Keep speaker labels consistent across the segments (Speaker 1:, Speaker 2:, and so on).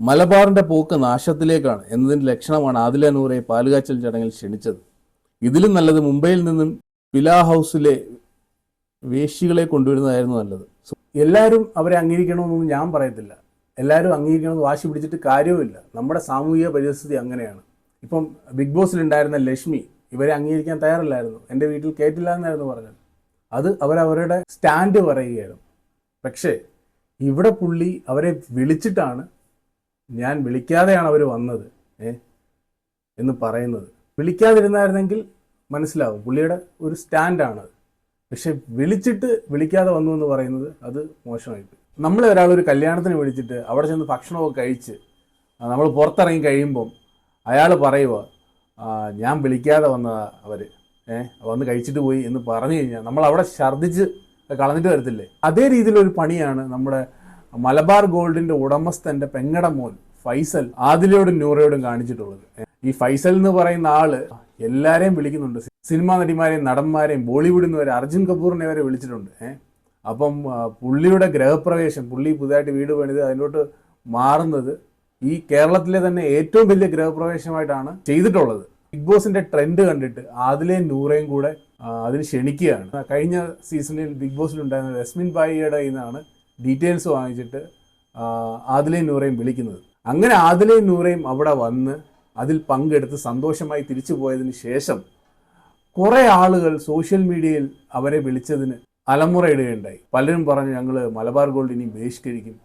Speaker 1: മലബാറിന്റെ പോക്ക് നാശത്തിലേക്കാണ് എന്നതിന്റെ ലക്ഷണമാണ് ആദില നൂറെ പാലുകാച്ചൽ ചടങ്ങിൽ ക്ഷണിച്ചത്. ഇതിലും നല്ലത് മുംബൈയിൽ നിന്നും പിലാ ഹൗസിലെ വേശികളെ കൊണ്ടുവരുന്നതായിരുന്നു നല്ലത്. എല്ലാവരും അവരെ അംഗീകരിക്കണമെന്നൊന്നും ഞാൻ പറയത്തില്ല. എല്ലാവരും അംഗീകരിക്കണമെന്ന് വാശി പിടിച്ചിട്ട് കാര്യവുമില്ല. നമ്മുടെ സാമൂഹിക പരിസ്ഥിതി അങ്ങനെയാണ്. ഇപ്പം ബിഗ് ബോസിലുണ്ടായിരുന്ന ലക്ഷ്മി ഇവരെ അംഗീകരിക്കാൻ തയ്യാറില്ലായിരുന്നു. എന്റെ വീട്ടിൽ കേട്ടില്ല എന്നായിരുന്നു പറഞ്ഞത്. അത് അവരവരുടെ സ്റ്റാൻഡ് പറയുകയായിരുന്നു. പക്ഷേ ഇവിടെ പുള്ളി അവരെ വിളിച്ചിട്ടാണ് ഞാൻ വിളിക്കാതെയാണ് അവർ വന്നത് ഏ? എന്ന് പറയുന്നത്. വിളിക്കാതിരുന്നായിരുന്നെങ്കിൽ മനസ്സിലാവും പുള്ളിയുടെ ഒരു സ്റ്റാൻഡാണ് പക്ഷെ വിളിച്ചിട്ട് വിളിക്കാതെ വന്നു എന്ന് പറയുന്നത് അത് മോശമായി നമ്മളെ ഒരാൾ ഒരു കല്യാണത്തിന് വിളിച്ചിട്ട് അവിടെ ചെന്ന് ഭക്ഷണമൊക്കെ കഴിച്ച് നമ്മൾ പുറത്തിറങ്ങി കഴിയുമ്പം അയാൾ പറയുക ഞാൻ വിളിക്കാതെ വന്നതാ അവർ ഏഹ് വന്ന് കഴിച്ചിട്ട് പോയി എന്ന് പറഞ്ഞു കഴിഞ്ഞാൽ നമ്മൾ അവിടെ ഛർദ്ദിച്ച് കളഞ്ഞിട്ട് വരത്തില്ലേ? അതേ രീതിയിലൊരു പണിയാണ് നമ്മുടെ മലബാർ ഗോൾഡിന്റെ ഉടമസ്ഥന്റെ പെങ്ങട മോൻ ഫൈസൽ ആദിലയോടും നൂറയോടും കാണിച്ചിട്ടുള്ളത്. ഈ ഫൈസൽ എന്ന് പറയുന്ന ആൾ എല്ലാരെയും വിളിക്കുന്നുണ്ട്. സിനിമാ നടിമാരെയും നടന്മാരെയും ബോളിവുഡിൽ നിന്ന് വരെ അർജുൻ കപൂറിനെ വരെ വിളിച്ചിട്ടുണ്ട്. ഏഹ് അപ്പം പുള്ളിയുടെ ഗ്രഹപ്രവേശം പുള്ളി പുതുതായിട്ട് വീട് പണിത് അതിലോട്ട് മാറുന്നത് ഈ കേരളത്തിലെ തന്നെ ഏറ്റവും വലിയ ഗ്രഹപ്രവേശമായിട്ടാണ് ചെയ്തിട്ടുള്ളത്. ബിഗ് ബോസിന്റെ ട്രെൻഡ് കണ്ടിട്ട് ആദിലെയും നൂറയും കൂടെ അതിന് ക്ഷണിക്കുകയാണ്. കഴിഞ്ഞ സീസണിൽ ബിഗ് ബോസിലുണ്ടായിരുന്ന രസ്മിൻ ബായിയുടെ കയ്യിൽ നിന്നാണ് ഡീറ്റെയിൽസ് വാങ്ങിച്ചിട്ട് ആദിലെയും നൂറയും വിളിക്കുന്നത്. അങ്ങനെ ആദിലെയും നൂറയും അവിടെ വന്ന് അതിൽ പങ്കെടുത്ത് സന്തോഷമായി തിരിച്ചു പോയതിന് ശേഷം കുറേ ആളുകൾ സോഷ്യൽ മീഡിയയിൽ അവരെ വിളിച്ചതിന് അലമുറയിടുകയുണ്ടായി. പലരും പറഞ്ഞു ഞങ്ങൾ മലബാർ ഗോൾഡ് ഇനി ബഹിഷ്കരിക്കും.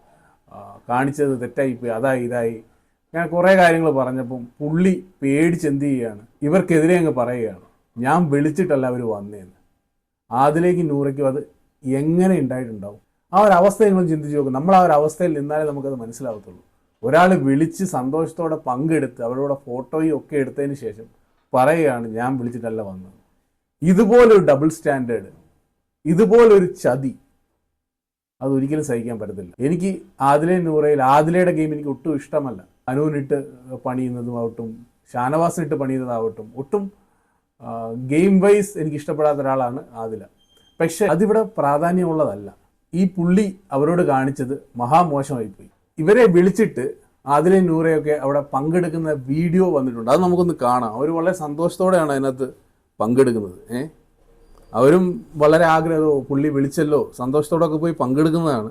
Speaker 1: കാണിച്ചത് തെറ്റായിപ്പോയി അതായി ഇതായി. ഞാൻ കുറേ കാര്യങ്ങൾ പറഞ്ഞപ്പം പുള്ളി പേടിച്ച് എന്ത് ചെയ്യുകയാണ് ഇവർക്കെതിരെ അങ്ങ് പറയുകയാണ് ഞാൻ വിളിച്ചിട്ടല്ല അവർ വന്നേന്ന്. അതിലേക്ക് നൂറയ്ക്കും അത് എങ്ങനെ ഉണ്ടായിട്ടുണ്ടാവും? ആ ഒരു അവസ്ഥ നിങ്ങൾ ചിന്തിച്ച് നോക്കും. നമ്മൾ ആ ഒരു അവസ്ഥയിൽ നിന്നാലേ നമുക്കത് മനസ്സിലാവത്തുള്ളൂ. ഒരാൾ വിളിച്ച് സന്തോഷത്തോടെ പങ്കെടുത്ത് അവരോട് ഫോട്ടോയും ഒക്കെ എടുത്തതിന് ശേഷം പറയുകയാണ് ഞാൻ വിളിച്ചിട്ടല്ല വന്നത്. ഇതുപോലൊരു ഡബിൾ സ്റ്റാൻഡേർഡ് ഇതുപോലൊരു ചതി അതൊരിക്കലും സഹിക്കാൻ പറ്റത്തില്ല. എനിക്ക് ആദിലെ നൂറയിൽ ആദിലയുടെ ഗെയിം എനിക്ക് ഒട്ടും ഇഷ്ടമല്ല. അനുവിനിട്ട് പണിയുന്നതുമാവട്ടും ഷാനവാസിനിട്ട് പണിയുന്നതാവട്ടും ഒട്ടും ഗെയിം വൈസ് എനിക്ക് ഇഷ്ടപ്പെടാത്ത ഒരാളാണ് ആദില. പക്ഷെ അതിവിടെ പ്രാധാന്യമുള്ളതല്ല. ഈ പുള്ളി അവരോട് കാണിച്ചത് മഹാമോശമായിപ്പോയി. ഇവരെ വിളിച്ചിട്ട് ആദിലെ നൂറയൊക്കെ അവിടെ പങ്കെടുക്കുന്ന വീഡിയോ വന്നിട്ടുണ്ട്. അത് നമുക്കൊന്ന് കാണാം. അവർ വളരെ സന്തോഷത്തോടെയാണ് അതിനകത്ത് പങ്കെടുക്കുന്നത്. ഏഹ് അവരും വളരെ ആഗ്രഹമോ പുള്ളി വിളിച്ചല്ലോ. സന്തോഷത്തോടൊക്കെ പോയി പങ്കെടുക്കുന്നതാണ്.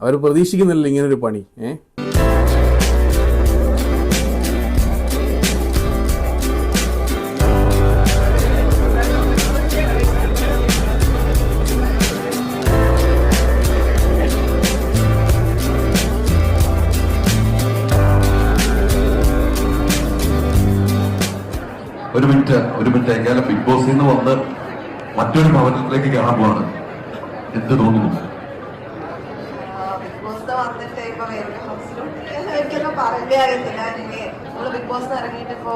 Speaker 1: അവർ പ്രതീക്ഷിക്കുന്നില്ല ഇങ്ങനൊരു പണി. ഏ?
Speaker 2: ഒരു മിനിറ്റ് ഒരു മിനിറ്റ്. എങ്കിലും ബിഗ് ബോസിൽ നിന്ന് വന്ന് മറ്റൊരു ഭവനത്തിലേക്ക് കയറാൻ പോവാണ്. എന്ത് തോന്നുന്നു?
Speaker 3: ബിഗ് ബോസ് ഇറങ്ങിയിട്ട് ഇപ്പോ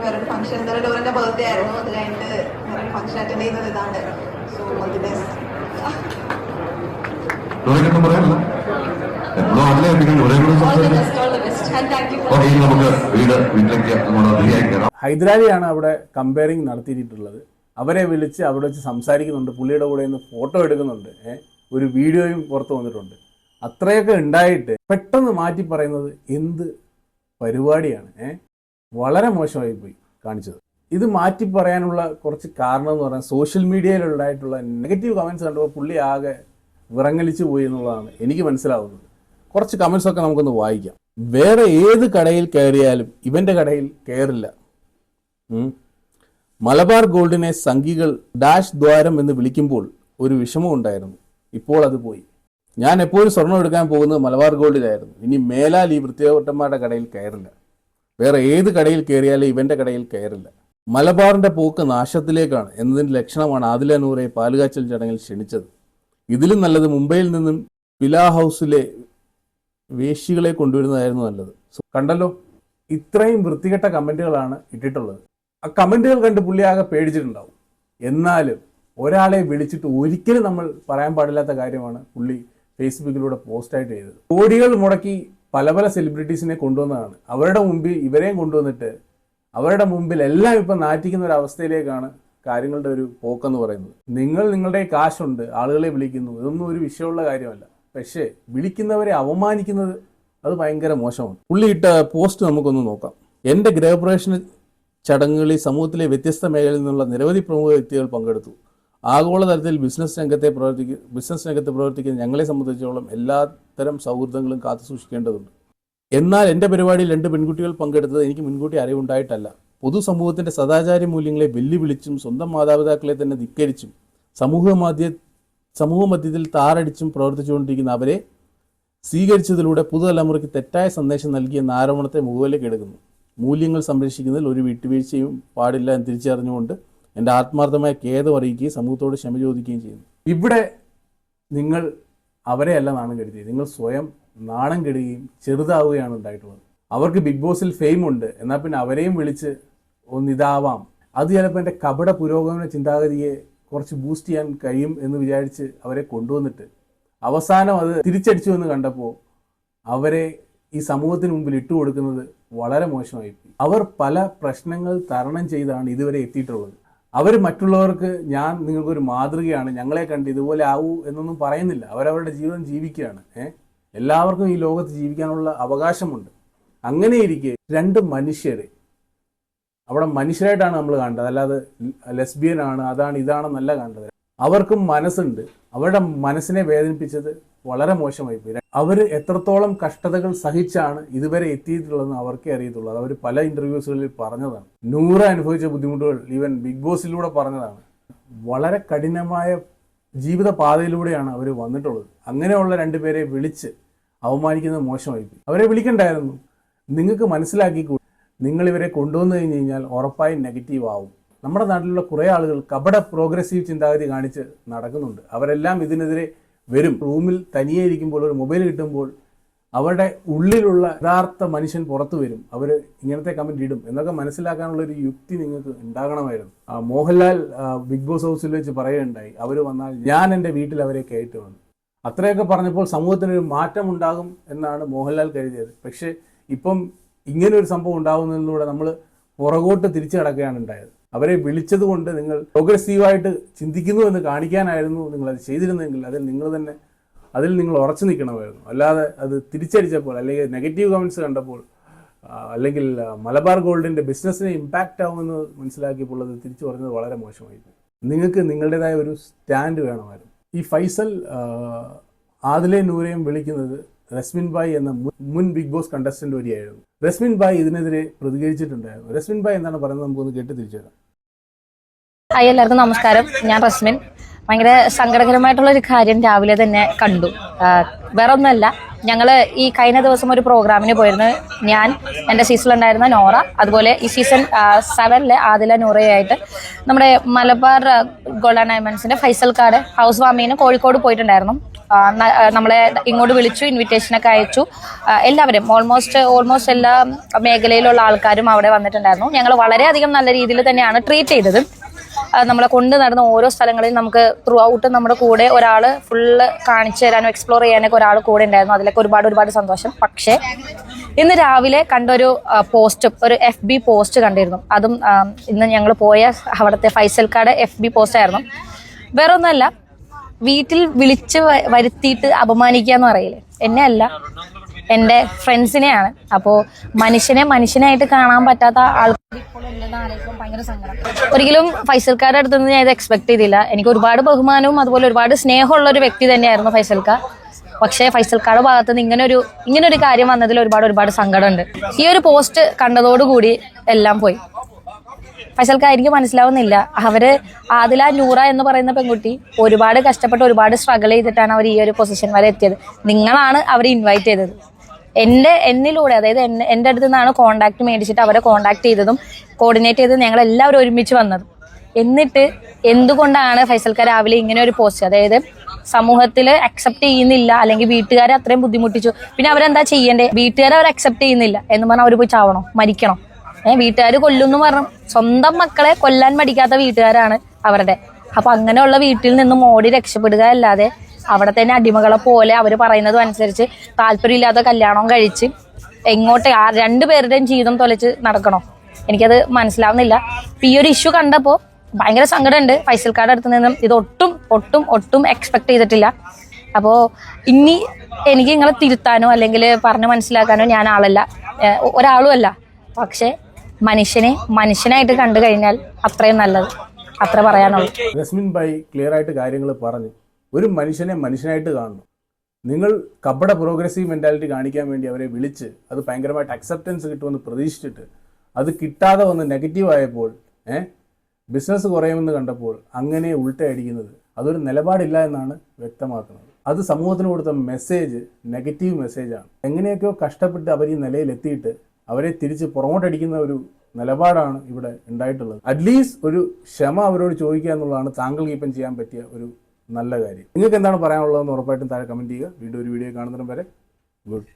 Speaker 3: വേറൊരു ഫംഗ്ഷൻ ഇന്നലെ ഡോറിന്റെ ബർത്ത്ഡേ ആയിരുന്നു. അത് കഴിഞ്ഞിട്ട് വേറൊരു ഫംഗ്ഷൻ അറ്റൻഡ് ചെയ്യുന്നത് ഇതാണ്. സോ ദി
Speaker 1: ഹൈദരാലിയാണ് അവിടെ കമ്പയറിംഗ് നടത്തിയിട്ടുള്ളത്. അവരെ വിളിച്ച് അവിടെ വെച്ച് സംസാരിക്കുന്നുണ്ട്. പുള്ളിയുടെ കൂടെ നിന്ന് ഫോട്ടോ എടുക്കുന്നുണ്ട്. ഒരു വീഡിയോയും പുറത്ത് വന്നിട്ടുണ്ട്. അത്രയൊക്കെ ഉണ്ടായിട്ട് പെട്ടെന്ന് മാറ്റി പറയുന്നത് എന്ത് പരിപാടിയാണ്? വളരെ മോശമായി പോയി കാണിച്ചത്. ഇത് മാറ്റി പറയാനുള്ള കുറച്ച് കാരണം എന്ന് പറഞ്ഞാൽ സോഷ്യൽ മീഡിയയിലുണ്ടായിട്ടുള്ള നെഗറ്റീവ് കമൻസ് കണ്ടപ്പോൾ പുള്ളി ആകെ വിറങ്ങലിച്ചു പോയി എന്നുള്ളതാണ് എനിക്ക് മനസ്സിലാവുന്നത്. കുറച്ച് കമൻസ് ഒക്കെ നമുക്കൊന്ന് വായിക്കാം. വേറെ ഏത് കടയിൽ കയറിയാലും ഇവന്റെ കടയിൽ കയറില്ല. മലബാർ ഗോൾഡിനെ സംഘികൾ ഡാഷ് ദ്വാരം എന്ന് വിളിക്കുമ്പോൾ ഒരു വിഷമം ഉണ്ടായിരുന്നു. ഇപ്പോൾ അത് പോയി. ഞാൻ എപ്പോഴും സ്വർണം എടുക്കാൻ പോകുന്നത് മലബാർ ഗോൾഡിലായിരുന്നു. ഇനി മേലാൽ ഈ വൃത്തിയോട്ടന്മാരുടെ കടയിൽ കയറില്ല. വേറെ ഏത് കടയിൽ കയറിയാലും ഇവന്റെ കടയിൽ കയറില്ല. മലബാറിന്റെ പോക്ക് നാശത്തിലേക്കാണ് എന്നതിന്റെ ലക്ഷണമാണ് ആദില നൂറെ പാലുകാച്ചൽ ചടങ്ങിൽ ക്ഷണിച്ചത്. ഇതിലും നല്ലത് മുംബൈയിൽ നിന്നും പിലാ ഹൗസിലെ വേശ്യകളെ കൊണ്ടുവരുന്നതായിരുന്നു നല്ലത്. സോ, കണ്ടല്ലോ ഇത്രയും വൃത്തികെട്ട കമന്റുകളാണ് ഇട്ടിട്ടുള്ളത്. ആ കമന്റുകൾ കണ്ട് പുള്ളി ആകെ പേടിച്ചിട്ടുണ്ടാവും. എന്നാലും ഒരാളെ വിളിച്ചിട്ട് ഒരിക്കലും നമ്മൾ പറയാൻ പാടില്ലാത്ത കാര്യമാണ് പുള്ളി ഫേസ്ബുക്കിലൂടെ പോസ്റ്റായിട്ട് ചെയ്തത്. കോടികൾ മുടക്കി പല പല സെലിബ്രിറ്റീസിനെ കൊണ്ടുവന്നതാണ്. അവരുടെ മുമ്പിൽ ഇവരെയും കൊണ്ടുവന്നിട്ട് അവരുടെ മുമ്പിൽ എല്ലാം ഇപ്പം നാറ്റിക്കുന്ന ഒരു അവസ്ഥയിലേക്കാണ് കാര്യങ്ങളുടെ ഒരു പോക്കെന്ന് പറയുന്നത്. നിങ്ങൾ നിങ്ങളുടെ കാശുണ്ട് ആളുകളെ വിളിക്കുന്നു ഇതൊന്നും ഒരു വിഷയമുള്ള കാര്യമല്ല. പക്ഷേ വിളിക്കുന്നവരെ അവമാനിക്കുന്നത് അത് ഭയങ്കര മോശമാണ്. പുള്ളിയിട്ട പോസ്റ്റ് നമുക്കൊന്ന് നോക്കാം. എന്റെ ഗ്രഹപ്രവേശന ചടങ്ങുകളിൽ സമൂഹത്തിലെ വ്യത്യസ്ത മേഖലയിൽ നിന്നുള്ള നിരവധി പ്രമുഖ വ്യക്തികൾ പങ്കെടുത്തു. ആഗോളതലത്തിൽ ബിസിനസ് രംഗത്തെ പ്രവർത്തിക്കുക ബിസിനസ് രംഗത്ത് പ്രവർത്തിക്കുന്ന ഞങ്ങളെ സംബന്ധിച്ചിടത്തോളം എല്ലാത്തരം സൗഹൃദങ്ങളും കാത്തു സൂക്ഷിക്കേണ്ടതുണ്ട്. എന്നാൽ എന്റെ പരിപാടിയിൽ രണ്ട് പെൺകുട്ടികൾ പങ്കെടുത്തത് എനിക്ക് മുൻകൂട്ടി അറിവുണ്ടായിട്ടല്ല. പൊതുസമൂഹത്തിന്റെ സദാചാര മൂല്യങ്ങളെ വെല്ലുവിളിച്ചും സ്വന്തം മാതാപിതാക്കളെ തന്നെ ധിക്കരിച്ചും സമൂഹ മാധ്യ സമൂഹ മധ്യത്തിൽ താറടിച്ചും പ്രവർത്തിച്ചുകൊണ്ടിരിക്കുന്ന അവരെ സ്വീകരിച്ചതിലൂടെ പുതുതലമുറയ്ക്ക് തെറ്റായ സന്ദേശം നൽകിയെന്ന ആരോപണത്തെ മുകളിലേക്ക് എടുക്കുന്നു മൂല്യങ്ങൾ സംരക്ഷിക്കുന്നതിൽ ഒരു വിട്ടുവീഴ്ചയും പാടില്ല എന്ന് തിരിച്ചറിഞ്ഞുകൊണ്ട് എന്റെ ആത്മാർത്ഥമായ ഖേദം അറിയിക്കുകയും സമൂഹത്തോട് ക്ഷമ ചോദിക്കുകയും ചെയ്യുന്നു. ഇവിടെ നിങ്ങൾ അവരെയല്ല നാണം കെടുത്തി നിങ്ങൾ സ്വയം നാണം കെടുകയും ചെറുതാവുകയാണ് ഉണ്ടായിട്ടുള്ളത്. അവർക്ക് ബിഗ് ബോസിൽ ഫെയിം ഉണ്ട്. എന്നാൽ പിന്നെ അവരെയും വിളിച്ച് ഒന്നിതാവാം. അത് ചിലപ്പോൾ എന്റെ കപട പുരോഗമന ചിന്താഗതിയെ കുറച്ച് ബൂസ്റ്റ് ചെയ്യാൻ കഴിയും എന്ന് വിചാരിച്ച് അവരെ കൊണ്ടുവന്നിട്ട് അവസാനം അത് തിരിച്ചടിച്ചു എന്ന് കണ്ടപ്പോൾ അവരെ ഈ സമൂഹത്തിന് മുമ്പിൽ ഇട്ടു കൊടുക്കുന്നത് വളരെ മോശമായി. അവർ പല പ്രശ്നങ്ങൾ തരണം ചെയ്താണ് ഇതുവരെ എത്തിയിട്ടുള്ളത്. അവർ മറ്റുള്ളവർക്ക് ഞാൻ നിങ്ങൾക്കൊരു മാതൃകയാണ് ഞങ്ങളെ കണ്ട് ഇതുപോലെ ആവൂ എന്നൊന്നും പറയുന്നില്ല. അവരവരുടെ ജീവിതം ജീവിക്കുകയാണ്. എല്ലാവർക്കും ഈ ലോകത്ത് ജീവിക്കാനുള്ള അവകാശമുണ്ട്. അങ്ങനെയിരിക്കെ രണ്ട് മനുഷ്യരെ അവിടെ മനുഷ്യരായിട്ടാണ് നമ്മൾ കണ്ടത് അല്ലാതെ ലെസ്ബിയൻ ആണ് അതാണ് ഇതാണെന്നല്ല കാണേണ്ടത്. അവർക്കും മനസ്സുണ്ട്. അവരുടെ മനസ്സിനെ വേദനിപ്പിച്ചത് വളരെ മോശമായി പോയി. അവർ എത്രത്തോളം കഷ്ടതകൾ സഹിച്ചാണ് ഇതുവരെ എത്തിയിട്ടുള്ളതെന്ന് അവർക്കേ അറിയത്തുള്ളൂ. അത് അവർ പല ഇന്റർവ്യൂസുകളിൽ പറഞ്ഞതാണ്. നൂറ് അനുഭവിച്ച ബുദ്ധിമുട്ടുകൾ ഈവൻ ബിഗ് ബോസിലൂടെ പറഞ്ഞതാണ്. വളരെ കഠിനമായ ജീവിത പാതയിലൂടെയാണ് അവർ വന്നിട്ടുള്ളത്. അങ്ങനെയുള്ള രണ്ടുപേരെ വിളിച്ച് അവമാനിക്കുന്നത് മോശമായി പോയി. അവരെ വിളിക്കണ്ടായിരുന്നു. നിങ്ങൾക്ക് മനസ്സിലാക്കിക്കൂടി. നിങ്ങൾ ഇവരെ കൊണ്ടുവന്നു കഴിഞ്ഞ് കഴിഞ്ഞാൽ ഉറപ്പായും നെഗറ്റീവ് ആവും. നമ്മുടെ നാട്ടിലുള്ള കുറേ ആളുകൾ കപട പ്രോഗ്രസീവ് ചിന്താഗതി കാണിച്ച് നടക്കുന്നുണ്ട്. അവരെല്ലാം ഇതിനെതിരെ വരും. റൂമിൽ തനിയെ ഇരിക്കുമ്പോൾ ഒരു മൊബൈൽ കിട്ടുമ്പോൾ അവരുടെ ഉള്ളിലുള്ള യഥാർത്ഥ മനുഷ്യൻ പുറത്തു വരും. അവർ ഇങ്ങനത്തെ കമന്റ് ഇടും. എന്നൊക്കെ മനസ്സിലാക്കാനുള്ള ഒരു യുക്തി നിങ്ങൾക്ക് ഉണ്ടാകണമായിരുന്നു. മോഹൻലാൽ ബിഗ് ബോസ് ഹൗസിൽ വെച്ച് പറയുകയുണ്ടായി. അവർ വന്നാൽ ഞാൻ എന്റെ വീട്ടിൽ അവരെ കയറ്റുമെന്ന് അത്രയൊക്കെ പറഞ്ഞപ്പോൾ സമൂഹത്തിനൊരു മാറ്റം ഉണ്ടാകും എന്നാണ് മോഹൻലാൽ കരുതിയത്. പക്ഷേ ഇപ്പം ഇങ്ങനെ ഒരു സംഭവം ഉണ്ടാകുന്നതിലൂടെ നമ്മൾ പുറകോട്ട് തിരിച്ചു കിടക്കുകയാണ് ഉണ്ടായത്. അവരെ വിളിച്ചത് കൊണ്ട് നിങ്ങൾ പ്രോഗ്രസീവായിട്ട് ചിന്തിക്കുന്നു എന്ന് കാണിക്കാനായിരുന്നു നിങ്ങൾ അത് ചെയ്തിരുന്നെങ്കിൽ അതിൽ നിങ്ങൾ തന്നെ അതിൽ നിങ്ങൾ ഉറച്ചു നിൽക്കണമായിരുന്നു. അല്ലാതെ അത് തിരിച്ചടിച്ചപ്പോൾ അല്ലെങ്കിൽ നെഗറ്റീവ് കമൻസ് കണ്ടപ്പോൾ അല്ലെങ്കിൽ മലബാർ ഗോൾഡിന്റെ ബിസിനസ്സിനെ ഇമ്പാക്റ്റ് ആവുമെന്ന് മനസ്സിലാക്കിയപ്പോൾ അത് തിരിച്ചു പറഞ്ഞത് വളരെ മോശമായി നിങ്ങൾക്ക് നിങ്ങളുടേതായ ഒരു സ്റ്റാൻഡ് വേണമായിരുന്നു. ഈ ഫൈസൽ ആദിലെ നൂരെയും വിളിക്കുന്നത് റസ്മിൻ ബായ് എന്ന മുൻ- ബിഗ് ബോസ് കണ്ടസ്റ്റന്റ് വരിയായിരുന്നു. റസ്മിൻ ബായ് ഇതിനെതിരെ പ്രതികരിച്ചിട്ടുണ്ടായിരുന്നു. റസ്മിൻ ബായ് എന്താണ് പറയുന്നത് നമുക്കൊന്ന് കേട്ട് തിരിച്ചു തരാം
Speaker 4: ഹായ് എല്ലാവർക്കും നമസ്കാരം. ഞാൻ റസ്മിൻ. ഭയങ്കര സങ്കടകരമായിട്ടുള്ള ഒരു കാര്യം രാവിലെ തന്നെ കണ്ടു. വേറെ ഒന്നുമല്ല ഞങ്ങൾ ഈ കഴിഞ്ഞ ദിവസം ഒരു പ്രോഗ്രാമിന് പോയിരുന്നു. ഞാൻ എന്റെ സീസണിലുണ്ടായിരുന്ന നോറ അതുപോലെ ഈ സീസൺ സെവനിലെ ആദില നൂറയായിട്ട് നമ്മുടെ മലബാർ ഗോൾഡ് ഡയമണ്ട്സിന്റെ ഫൈസൽ ഹൗസ് വാമിങ്ങിന് കോഴിക്കോട് പോയിട്ടുണ്ടായിരുന്നു. നമ്മളെ ഇങ്ങോട്ട് വിളിച്ചു ഇൻവിറ്റേഷനൊക്കെ അയച്ചു. എല്ലാവരും ഓൾമോസ്റ്റ് ഓൾമോസ്റ്റ് എല്ലാ മേഖലയിലുള്ള ആൾക്കാരും അവിടെ വന്നിട്ടുണ്ടായിരുന്നു. ഞങ്ങൾ വളരെയധികം നല്ല രീതിയിൽ തന്നെയാണ് ട്രീറ്റ് ചെയ്തത്. നമ്മളെ കൊണ്ട് നടന്ന ഓരോ സ്ഥലങ്ങളിൽ നമുക്ക് ത്രൂ ഔട്ട് നമ്മുടെ കൂടെ ഒരാൾ ഫുള്ള് കാണിച്ചു തരാനും എക്സ്പ്ലോർ ചെയ്യാനൊക്കെ ഒരാൾ കൂടെ ഉണ്ടായിരുന്നു. അതിലൊക്കെ ഒരുപാട് ഒരുപാട് സന്തോഷം. പക്ഷേ ഇന്ന് രാവിലെ കണ്ടൊരു പോസ്റ്റ് ഒരു എഫ് ബി പോസ്റ്റ് കണ്ടിരുന്നു. അതും ഇന്ന് ഞങ്ങൾ പോയ അവിടുത്തെ ഫൈസൽക്കാട് എഫ് ബി പോസ്റ്റ് ആയിരുന്നു. വേറെ ഒന്നുമല്ല വീട്ടിൽ വിളിച്ച് വരുത്തിയിട്ട് അപമാനിക്കുക എന്ന് പറയില്ലേ? എന്നെ അല്ല എന്റെ ഫ്രണ്ട്സിനെയാണ്. അപ്പോൾ മനുഷ്യനെ മനുഷ്യനായിട്ട് കാണാൻ പറ്റാത്ത ആൾക്കാർ ഒരിക്കലും ഫൈസൽക്കാരുടെ അടുത്ത് നിന്ന് ഞാൻ ഇത് എക്സ്പെക്ട് ചെയ്തില്ല. എനിക്ക് ഒരുപാട് ബഹുമാനവും അതുപോലെ ഒരുപാട് സ്നേഹമുള്ള ഒരു വ്യക്തി തന്നെയായിരുന്നു ഫൈസൽക്ക. പക്ഷേ ഫൈസൽക്കാരുടെ ഭാഗത്ത് നിന്ന് ഇങ്ങനെ ഒരു ഇങ്ങനെ ഒരു കാര്യം വന്നതിൽ ഒരുപാട് ഒരുപാട് സങ്കടമുണ്ട്. ഈ ഒരു പോസ്റ്റ് കണ്ടതോടുകൂടി എല്ലാം പോയി. ഫൈസൽക്ക മനസ്സിലാവുന്നില്ല. അവർ ആദില നൂറ എന്ന് പറയുന്ന പെൺകുട്ടി ഒരുപാട് കഷ്ടപ്പെട്ട് ഒരുപാട് സ്ട്രഗിൾ ചെയ്തിട്ടാണ് അവർ ഈ ഒരു പൊസിഷൻ വരെ എത്തിയത്. നിങ്ങളാണ് അവരെ ഇൻവൈറ്റ് ചെയ്തത്. എന്റെ എന്നിലൂടെ അതായത് എന്റെ അടുത്ത് നിന്നാണ് കോണ്ടാക്ട് മേടിച്ചിട്ട് അവരെ കോണ്ടാക്ട് ചെയ്തതും കോർഡിനേറ്റ് ചെയ്തത് ഞങ്ങൾ എല്ലാവരും ഒരുമിച്ച് വന്നത്. എന്നിട്ട് എന്തുകൊണ്ടാണ് ഫൈസൽക്ക രാവിലെ ഇങ്ങനെ ഒരു പോസ്റ്റ് അതായത് സമൂഹത്തിൽ അക്സെപ്റ്റ് ചെയ്യുന്നില്ല അല്ലെങ്കിൽ വീട്ടുകാരെ അത്രയും ബുദ്ധിമുട്ടിച്ചു. പിന്നെ അവരെന്താ ചെയ്യേണ്ടത് വീട്ടുകാരെ അവർ അക്സെപ്റ്റ് ചെയ്യുന്നില്ല എന്ന് പറഞ്ഞാൽ അവർ പോയി ചാവണോ? മരിക്കണോ? ഏഹ് വീട്ടുകാർ കൊല്ലുന്നു പറഞ്ഞു. സ്വന്തം മക്കളെ കൊല്ലാൻ മടിക്കാത്ത വീട്ടുകാരാണ് അവരുടെ. അപ്പൊ അങ്ങനെയുള്ള വീട്ടിൽ നിന്നും ഓടി രക്ഷപ്പെടുക അല്ലാതെ അവിടെ തന്നെ അടിമകളെ പോലെ അവർ പറയുന്നതും അനുസരിച്ച് താല്പര്യമില്ലാത്ത കല്യാണം കഴിച്ച് എങ്ങോട്ട് ആ രണ്ടുപേരുടെയും ജീവിതം തൊലച്ച് നടക്കണോ? എനിക്കത് മനസ്സിലാവുന്നില്ല. ഈ ഒരു ഇഷ്യൂ കണ്ടപ്പോൾ ഭയങ്കര സങ്കടമുണ്ട്. ഫൈസൽക്കാരുടെ അടുത്ത് നിന്നും ഇത് ഒട്ടും ഒട്ടും ഒട്ടും എക്സ്പെക്ട് ചെയ്തിട്ടില്ല. അപ്പോൾ ഇനി എനിക്ക് നിങ്ങളെ തിരുത്താനോ അല്ലെങ്കിൽ പറഞ്ഞു മനസ്സിലാക്കാനോ ഞാൻ ആളല്ല. ഒരാളുമല്ല പക്ഷെ മനുഷ്യനെ മനുഷ്യനായിട്ട് കണ്ടു കഴിഞ്ഞാൽ അത്രയും നല്ലത്. അത്ര പറയാനുള്ളൂ.
Speaker 1: രസ്മിൻ ഭായ് ക്ലിയർ ആയിട്ട് കാര്യങ്ങൾ പറഞ്ഞു. ഒരു മനുഷ്യനെ മനുഷ്യനായിട്ട് കാണണം. നിങ്ങൾ കപട പ്രോഗ്രസീവ് മെന്റാലിറ്റി കാണിക്കാൻ വേണ്ടി അവരെ വിളിച്ച് അത് ഭയങ്കരമായിട്ട് അക്സെപ്റ്റൻസ് കിട്ടുമെന്ന് പ്രതീക്ഷിച്ചിട്ട് അത് കിട്ടാതെ വന്ന് നെഗറ്റീവ് ആയപ്പോൾ ഏഹ് ബിസിനസ് കുറയുമെന്ന് കണ്ടപ്പോൾ അങ്ങനെ ഉൾട്ടയടിക്കുന്നത് അതൊരു നിലപാടില്ല എന്നാണ് വ്യക്തമാക്കുന്നത്. അത് സമൂഹത്തിന് കൊടുത്ത മെസ്സേജ് നെഗറ്റീവ് മെസ്സേജാണ് എങ്ങനെയൊക്കെയോ കഷ്ടപ്പെട്ട് അവർ ഈ നിലയിലെത്തിയിട്ട് അവരെ തിരിച്ച് പുറമോട്ടടിക്കുന്ന ഒരു നിലപാടാണ് ഇവിടെ ഉണ്ടായിട്ടുള്ളത്. അറ്റ്ലീസ്റ്റ് ഒരു ക്ഷമ അവരോട് ചോദിക്കുക എന്നുള്ളതാണ് താങ്കൾക്ക് ഇപ്പം ചെയ്യാൻ പറ്റിയ ഒരു നല്ല കാര്യം. നിങ്ങൾക്ക് എന്താണ് പറയാനുള്ളതെന്ന് ഉറപ്പായിട്ടും താഴെ കമന്റ് ചെയ്യുക. വീണ്ടും ഒരു വീഡിയോ കാണുന്നതിനും വരെ ഗുഡ്